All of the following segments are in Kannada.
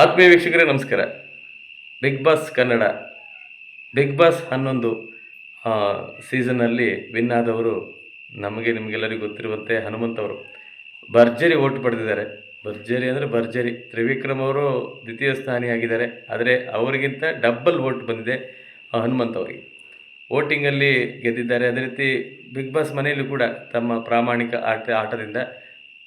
ಆತ್ಮೀಯ ವೀಕ್ಷಕರೇ, ನಮಸ್ಕಾರ. Bigg Boss Kannada Bigg Boss ಹನ್ನೊಂದು ಸೀಸನ್ನಲ್ಲಿ ವಿನ್ ಆದವರು ನಮಗೆ, ನಿಮಗೆಲ್ಲರಿಗೂ ಗೊತ್ತಿರುವಂತೆ ಹನುಮಂತ್ ಅವರು. ಭರ್ಜರಿ ಓಟ್ ಪಡೆದಿದ್ದಾರೆ. ಭರ್ಜರಿ ಅಂದರೆ ಭರ್ಜರಿ. ತ್ರಿವಿಕ್ರಮ್ ಅವರು ದ್ವಿತೀಯ ಸ್ಥಾನಿಯಾಗಿದ್ದಾರೆ. ಆದರೆ ಅವರಿಗಿಂತ ಡಬ್ಬಲ್ ಓಟ್ ಬಂದಿದೆ ಹನುಮಂತ್ ಅವರಿಗೆ. ವೋಟಿಂಗಲ್ಲಿ ಗೆದ್ದಿದ್ದಾರೆ. ಅದೇ ರೀತಿ ಬಿಗ್ ಬಾಸ್ ಮನೆಯಲ್ಲೂ ಕೂಡ ತಮ್ಮ ಪ್ರಾಮಾಣಿಕ ಆಟ, ಆಟದಿಂದ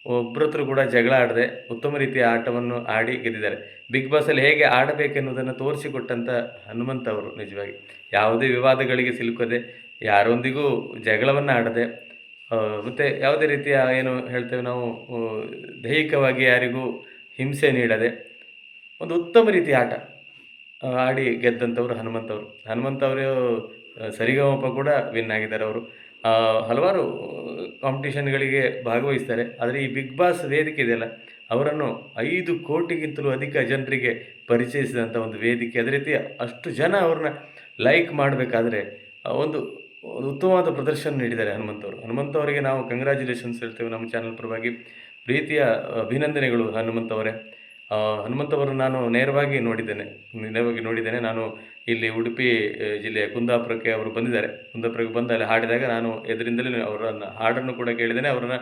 ಒಬ್ಬರ ಹತ್ರ ಕೂಡ ಜಗಳ ಆಡದೆ ಉತ್ತಮ ರೀತಿಯ ಆಟವನ್ನು ಆಡಿ ಗೆದ್ದಿದ್ದಾರೆ. ಬಿಗ್ ಬಾಸಲ್ಲಿ ಹೇಗೆ ಆಡಬೇಕೆನ್ನುವುದನ್ನು ತೋರಿಸಿಕೊಟ್ಟಂಥ ಹನುಮಂತ ಅವರು ನಿಜವಾಗಿ ಯಾವುದೇ ವಿವಾದಗಳಿಗೆ ಸಿಲುಕದೆ ಯಾರೊಂದಿಗೂ ಜಗಳವನ್ನು ಆಡದೆ ಮತ್ತು ಯಾವುದೇ ರೀತಿಯ ಏನು ಹೇಳ್ತೇವೆ ನಾವು ದೈಹಿಕವಾಗಿ ಯಾರಿಗೂ ಹಿಂಸೆ ನೀಡದೆ ಒಂದು ಉತ್ತಮ ರೀತಿಯ ಆಟ ಆಡಿ ಗೆದ್ದಂಥವ್ರು ಹನುಮಂತವರು ಅವರು. ಹನುಮಂತ ಅವರು ಸರಿಗಮಪ ಕೂಡ ವಿನ್ ಆಗಿದ್ದಾರೆ ಅವರು. ಹಲವಾರು ಕಾಂಪಿಟೇಷನ್ಗಳಿಗೆ ಭಾಗವಹಿಸ್ತಾರೆ. ಆದರೆ ಈ ಬಿಗ್ ಬಾಸ್ ವೇದಿಕೆ ಇದೆಯಲ್ಲ, ಅವರನ್ನು ಐದು ಕೋಟಿಗಿಂತಲೂ ಅಧಿಕ ಜನರಿಗೆ ಪರಿಚಯಿಸಿದಂಥ ಒಂದು ವೇದಿಕೆ. ಅದೇ ರೀತಿ ಅಷ್ಟು ಜನ ಅವ್ರನ್ನ ಲೈಕ್ ಮಾಡಬೇಕಾದ್ರೆ ಒಂದು ಉತ್ತಮವಾದ ಪ್ರದರ್ಶನ ನೀಡಿದ್ದಾರೆ ಹನುಮಂತವರು ಅವರು. ಹನುಮಂತ್ ಅವರಿಗೆ ನಾವು ಕಂಗ್ರ್ಯಾಚುಲೇಷನ್ಸ್ ಹೇಳ್ತೇವೆ ನಮ್ಮ ಚಾನಲ್ ಪರವಾಗಿ. ಪ್ರೀತಿಯ, ಅಭಿನಂದನೆಗಳು ಹನುಮಂತ್ ಆ, ನಾನು ನೇರವಾಗಿ ನೋಡಿದ್ದೇನೆ ನೇರವಾಗಿ ನೋಡಿದ್ದೇನೆ. ನಾನು ಇಲ್ಲಿ ಉಡುಪಿ ಜಿಲ್ಲೆಯ ಕುಂದಾಪುರಕ್ಕೆ ಅವರು ಬಂದಿದ್ದಾರೆ. ಕುಂದಾಪುರಕ್ಕೆ ಬಂದು ಅಲ್ಲಿ ಹಾಡಿದಾಗ ನಾನು ಎದುರಿಂದಲೇ ಅವರನ್ನು ಹಾಡನ್ನು ಕೂಡ ಕೇಳಿದ್ದೇನೆ ಅವರನ್ನು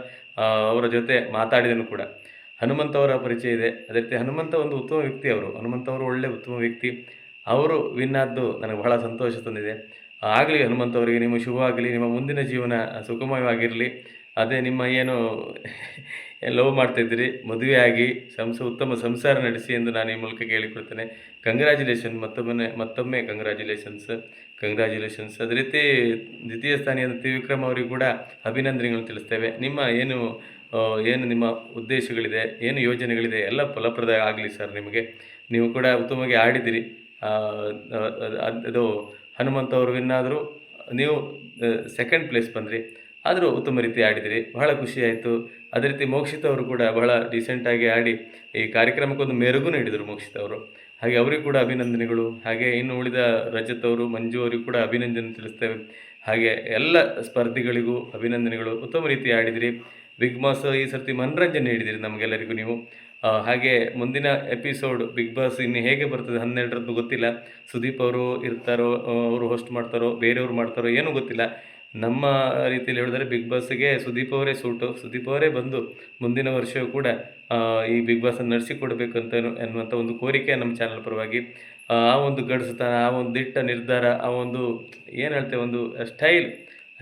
ಅವರ ಜೊತೆ ಮಾತಾಡಿದನು ಕೂಡ. ಹನುಮಂತವರ ಪರಿಚಯ ಇದೆ. ಅದೇ ರೀತಿ ಹನುಮಂತ ಒಂದು ಉತ್ತಮ ವ್ಯಕ್ತಿ ಅವರು. ಹನುಮಂತ ಅವರು ಒಳ್ಳೆ ಉತ್ತಮ ವ್ಯಕ್ತಿ. ಅವರು ವಿನ್ನಾದ್ದು ನನಗೆ ಬಹಳ ಸಂತೋಷ ತಂದಿದೆ. ಆಗಲಿ ಹನುಮಂತವರಿಗೆ ನಿಮ್ಮ ಶುಭವಾಗಲಿ ನಿಮ್ಮ ಮುಂದಿನ ಜೀವನ ಸುಗಮವಾಗಿರಲಿ ಅದೇ ನಿಮ್ಮ ಏನು ಲವ್ ಮಾಡ್ತಾಯಿದ್ದೀರಿ ಆಗಿ ಸಂಸ, ಉತ್ತಮ ಸಂಸಾರ ನಡೆಸಿ ಎಂದು ನಾನು ಈ ಮೂಲಕ ಕೇಳಿಕೊಡ್ತೇನೆ ಕಂಗ್ರ್ಯಾಚುಲೇಷನ್ ಮತ್ತೊಮ್ಮೆ ಮತ್ತೊಮ್ಮೆ ಕಂಗ್ರ್ಯಾಚುಲೇಷನ್ಸ್ ಕಂಗ್ರ್ಯಾಚುಲೇಷನ್ಸ್ ಅದೇ ರೀತಿ ದ್ವಿತೀಯ ಸ್ಥಾನಿಯಾದ ತ್ರಿವಿಕ್ರಮ್ ಅವರಿಗೂ ಕೂಡ ಅಭಿನಂದನೆಗಳನ್ನು ತಿಳಿಸ್ತೇವೆ. ನಿಮ್ಮ ಏನು ಏನು ನಿಮ್ಮ ಉದ್ದೇಶಗಳಿದೆ, ಏನು ಯೋಜನೆಗಳಿದೆ, ಎಲ್ಲ ಫಲಪ್ರದ ಆಗಲಿ ಸರ್ ನಿಮಗೆ. ನೀವು ಕೂಡ ಉತ್ತಮವಾಗಿ ಆಡಿದಿರಿ ಅದ್- ಹನುಮಂತ ಅವರು ನೀವು ಸೆಕೆಂಡ್ ಪ್ಲೇಸ್ ಬಂದ್ರಿ. ಆದರೂ ಉತ್ತಮ ರೀತಿ ಆಡಿದಿರಿ. ಬಹಳ ಖುಷಿಯಾಯಿತು ಅದೇ ರೀತಿ ಮೋಕ್ಷಿತ್ ಅವರು ಕೂಡ ಬಹಳ ರೀಸೆಂಟಾಗಿ ಆಡಿ ಈ ಕಾರ್ಯಕ್ರಮಕ್ಕೊಂದು ಮೆರುಗು ನೀಡಿದರು ಮೋಕ್ಷಿತ್ ಅವರು. ಹಾಗೆ ಅವರಿಗೂ ಕೂಡ ಅಭಿನಂದನೆಗಳು. ಹಾಗೆ ಇನ್ನು ಉಳಿದ ರಜತ್ ಅವರು, ಮಂಜು ಅವರಿಗೂ ಕೂಡ ಅಭಿನಂದನೆ ತಿಳಿಸ್ತೇವೆ. ಹಾಗೆ ಎಲ್ಲ ಸ್ಪರ್ಧಿಗಳಿಗೂ ಅಭಿನಂದನೆಗಳು. ಉತ್ತಮ ರೀತಿ ಆಡಿದಿರಿ. ಬಿಗ್ ಬಾಸ್ ಈ ಸರ್ತಿ ಮನರಂಜನೆ ನೀಡಿದಿರಿ ನಮಗೆಲ್ಲರಿಗೂ ನೀವು. ಹಾಗೆ ಮುಂದಿನ ಎಪಿಸೋಡ್ ಬಿಗ್ ಬಾಸ್ ಇನ್ನು ಹೇಗೆ ಬರ್ತದೆ ಹನ್ನೆರಡರದ್ದು ಗೊತ್ತಿಲ್ಲ. ಸುದೀಪ್ ಅವರು ಇರ್ತಾರೋ, ಅವರು ಹೋಸ್ಟ್ ಮಾಡ್ತಾರೋ, ಬೇರೆಯವರು ಮಾಡ್ತಾರೋ ಏನೂ ಗೊತ್ತಿಲ್ಲ. ನಮ್ಮ ರೀತಿಯಲ್ಲಿ ಹೇಳಿದ್ರೆ ಬಿಗ್ ಬಾಸ್ಗೆ ಸುದೀಪ್ ಅವರೇ ಸೂಟು. ಸುದೀಪ್ ಅವರೇ ಬಂದು ಮುಂದಿನ ವರ್ಷವೂ ಕೂಡ ಈ ಬಿಗ್ ಬಾಸನ್ನು ನಡೆಸಿಕೊಡ್ಬೇಕಂತ ಎನ್ನುವಂಥ ಒಂದು ಕೋರಿಕೆ ನಮ್ಮ ಚಾನಲ್ ಪರವಾಗಿ, ಆ ಆ ಒಂದು ಗಡಸುತನ, ಆ ಒಂದು ದಿಟ್ಟ ನಿರ್ಧಾರ, ಆ ಒಂದು ಏನು ಹೇಳ್ತೇವೆ, ಒಂದು ಸ್ಟೈಲ್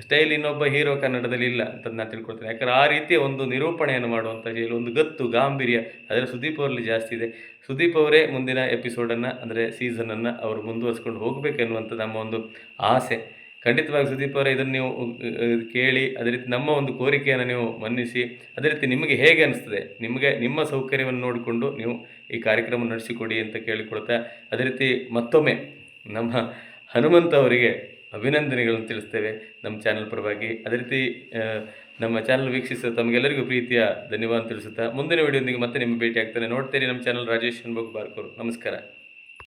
ಸ್ಟೈಲ್ ಇನ್ನೊಬ್ಬ ಹೀರೋ ಕನ್ನಡದಲ್ಲಿ ಇಲ್ಲ ಅಂತ ನಾನು ತಿಳ್ಕೊಳ್ತೀನಿ. ಯಾಕಂದ್ರೆ ಆ ರೀತಿಯ ಒಂದು ನಿರೂಪಣೆಯನ್ನು ಮಾಡುವಂಥ ಶೈಲಿ ಒಂದು ಗತ್ತು, ಗಾಂಭೀರ್ಯ ಅದರ ಸುದೀಪ್ ಅವರಲ್ಲಿ ಜಾಸ್ತಿ ಇದೆ. ಸುದೀಪ್ ಅವರೇ ಮುಂದಿನ ಎಪಿಸೋಡನ್ನು ಅಂದರೆ ಸೀಸನನ್ನು ಅವರು ಮುಂದುವರಿಸ್ಕೊಂಡು ಹೋಗಬೇಕೆನ್ನುವಂಥ ನಮ್ಮ ಒಂದು ಆಸೆ. ಖಂಡಿತವಾಗಿ ಸುದೀಪ್ ಅವರೇ ಇದನ್ನು ನೀವು ಕೇಳಿ, ಅದೇ ರೀತಿ ನಮ್ಮ ಒಂದು ಕೋರಿಕೆಯನ್ನು ನೀವು ಮನ್ನಿಸಿ, ಅದೇ ರೀತಿ ನಿಮಗೆ ಹೇಗೆ ಅನಿಸ್ತದೆ, ನಿಮಗೆ, ನಿಮ್ಮ ಸೌಕರ್ಯವನ್ನು ನೋಡಿಕೊಂಡು ನೀವು ಈ ಕಾರ್ಯಕ್ರಮ ನಡೆಸಿಕೊಡಿ ಅಂತ ಕೇಳಿಕೊಳ್ತಾ, ಅದೇ ರೀತಿ ಮತ್ತೊಮ್ಮೆ ನಮ್ಮ ಹನುಮಂತ ಅವರಿಗೆ ಅಭಿನಂದನೆಗಳನ್ನು ತಿಳಿಸ್ತೇವೆ ನಮ್ಮ ಚಾನಲ್ ಪರವಾಗಿ. ಅದೇ ರೀತಿ ನಮ್ಮ ಚಾನಲ್ ವೀಕ್ಷಿಸಿದ ತಮಗೆಲ್ಲರಿಗೂ ಪ್ರೀತಿಯ ಧನ್ಯವಾದ ತಿಳಿಸುತ್ತಾ, ಮುಂದಿನ ವಿಡಿಯೋದೊಂದಿಗೆ ಮತ್ತೆ ನಿಮ್ಮ ಭೇಟಿ ಆಗ್ತಾನೆ ನೋಡ್ತೀರಿ ನಮ್ಮ ಚಾನಲ್ ರಾಜೇಶ್ ಅನ್ಬೋಗ್ ಬಾರ್ಕೋರು. ನಮಸ್ಕಾರ.